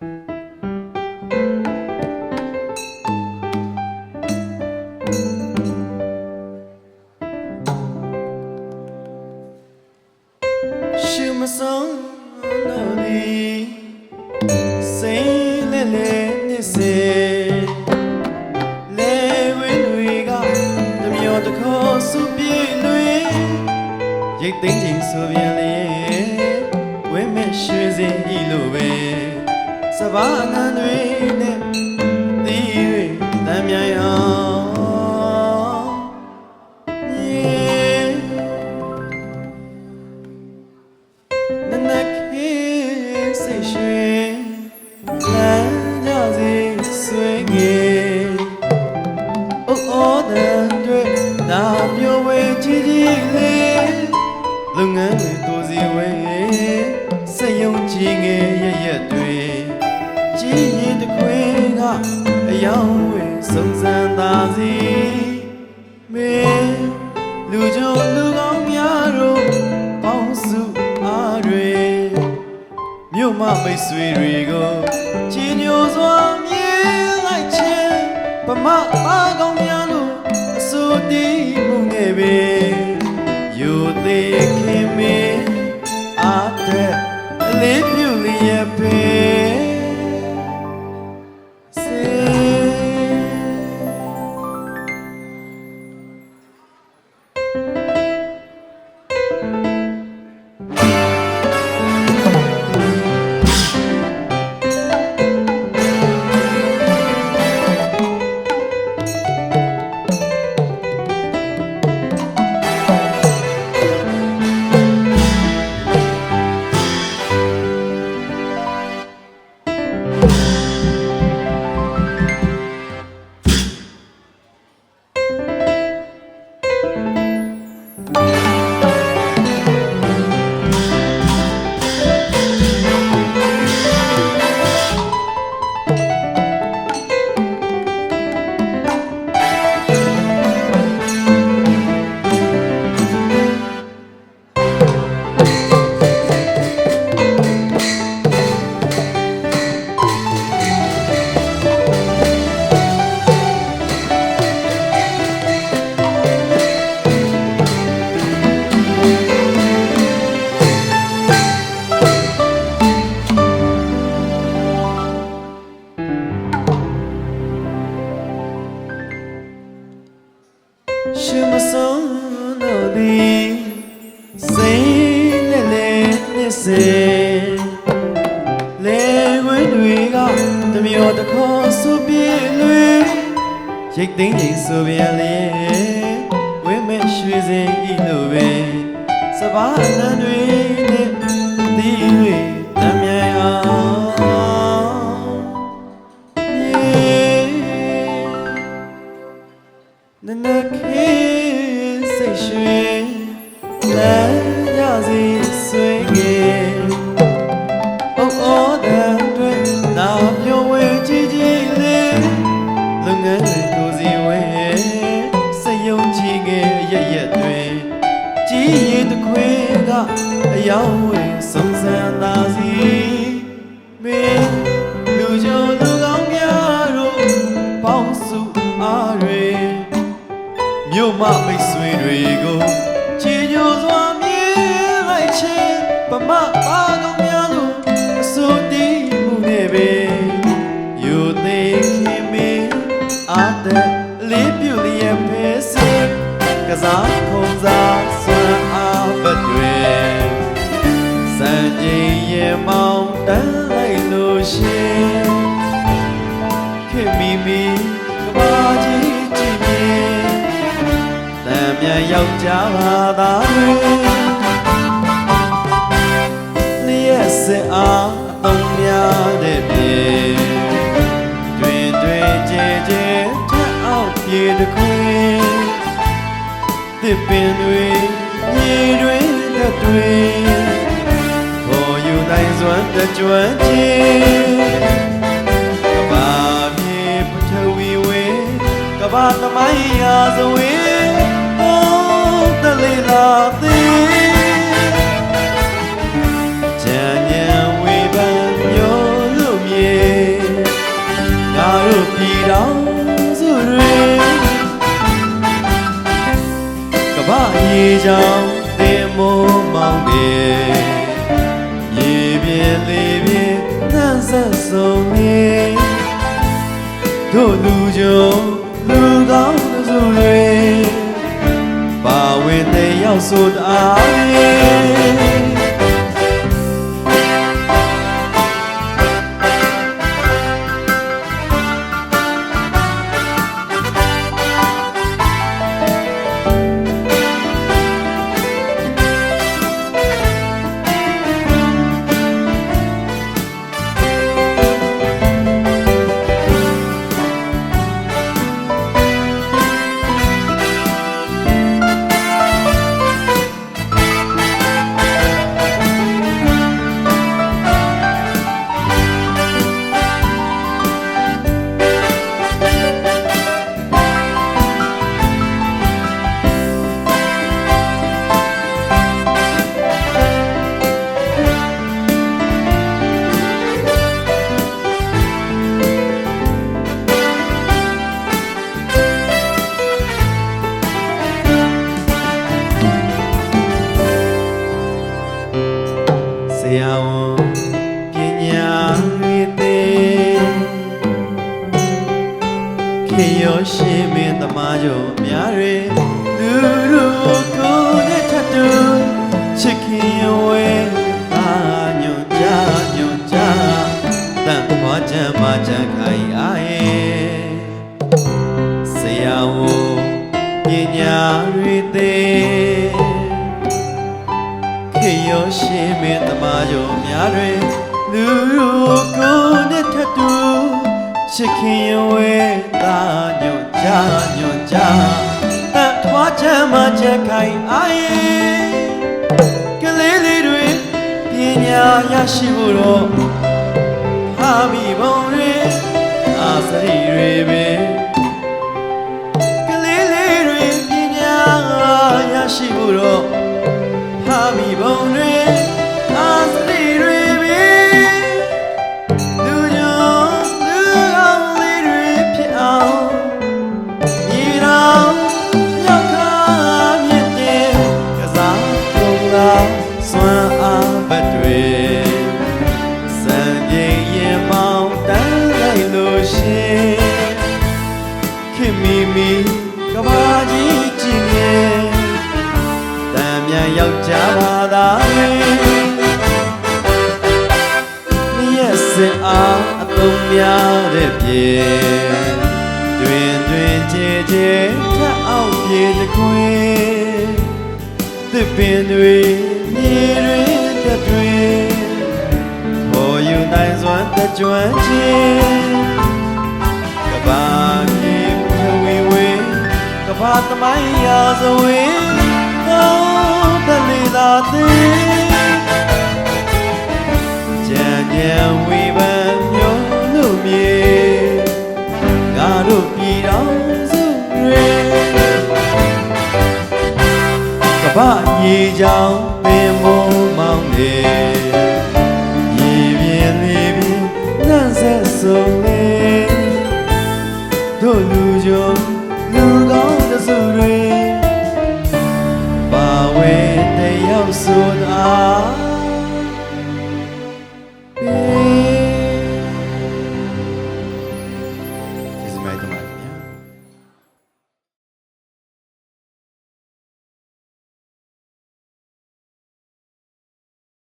ရှင်မဆုံးလို့ဒီစိတ်နဲ့လည်းညစ်စေလေဝင်းတွေကတမျိုးတစ်ခေါ်စုပြေလွေရိတ်သိမ်းချိန်ဆိုပြန်လေဝဲမဲ့ရွှေစင်ဤလိုပဲ စဘာနံတွေနဲ့တီး၍တမ်းမြိုင်အောင်မြေနနခေစိတ်ရွှင်လမ်းကြစီဆွေငယ်အိုးအော်တဲ့တွေနာမျိုးဝဲကြည့်ကြည့်လေးလုပ်ငန်း လူကြုံလူကောင်းများတို့ပေါင်းစုအားတွေမြို့မမိတ်ဆွေတွေကိုချီညိုစွာမြင်လိုက်ခြင်းပမအားကောင်းများလို့အစိုးတည်မှုငယ်ပေယူသေးခင်မင်းအားတဲ့အလေးပြုလျက်ပေ ဆုံးတော့ဒီစိတ်နဲ့လည်းနဲ့စေလေဝဲတွေကတမျိုးတစ်ခေါ်စုပြေလွေရိတ်သိမ်းချိန်ဆိုပြန်လေဝဲမဲ့ရွှေစင်ဤလိုပဲစဘာနံတွေ စားခုံစားဆွမ်းအားပတွေစံချိန်ရင်မောင်းတန်းလိုက်လို့ရှင်ခင်မီမီကဘာကြီးကြည့်မြင်တမ်းမြန်ယောက်ျားဘာသာတွေလျက်စစ်အားအသုံးများတဲ့ပြေတွင်တွင်ကြဲကြဲထက်အောက်ပြေတစ်ခွင် တစ်ပင်တွေမြေတွင်တစ်တွင်ပေါ်ယူနိုင်စွမ်းတကြွချင်းကဘာမြေပထဝီဝေကဘာသမိုင်းရာဇဝေ ရေချောင်းတင်မိုးမောင်းတယ်ရေပြင်းလေးပြင်းနှမ်းဆက်ဆုံးနေတို့လူကြုံလူကောင်းသူစုတွေပါဝင်တဲ့ရောက်ဆိုတအား ရေဆရာဝန်ပညာတွေသေးခေယောရှိမင်းသမားကျော်များတွေသူတို့ကိုယ်နဲ့ထပ်တူချစ်ခင်ရွယ်အာညွန်ကြညွန်ကြတန်ခွာချမ်းမချမ်းခိုင်အားရဲ့ဆရာဝန် ကျော်များတွင်လူတို့ကိုယ်နဲ့ထပ်တူချစ်ခင်ရွယ်သာညွန်ကြညွန်ကြတတ်ထွားချမ်းမချက်ခိုင်အာရဲ့ကလေးလေးတွေပညာရရှိဖို့တော့ဟာမီဘုံတွေအာစရီတွေပဲကလေးလေးတွေပညာရရှိဖို့တော့ဟာမီဘုံတွေ မီမီကဘာကြီးကြည့်ငယ်တံမြန်ယောက်ျားပါသာမြည့်စင်အားအသုံးများတဲ့ပြေတွင်တွင်ချေချေထက်အောင်ပြေတခွေသစ်ပင်တွေမြေတွေတက်တွေခေါ်ယူနိုင်စွမ်းတကြွချင်းကဘာကြီးထဝီဝေ ကဘာသမိုင်းရာဇဝေသောတလေသာသေးကြံကြံဝေဖန်မျိုးလို့မြေငါတို့ပြည်တော်စုတွေကပ္ပရေချောင်းပင်မုံမောင်းနေ ရောက်ဆိုသာ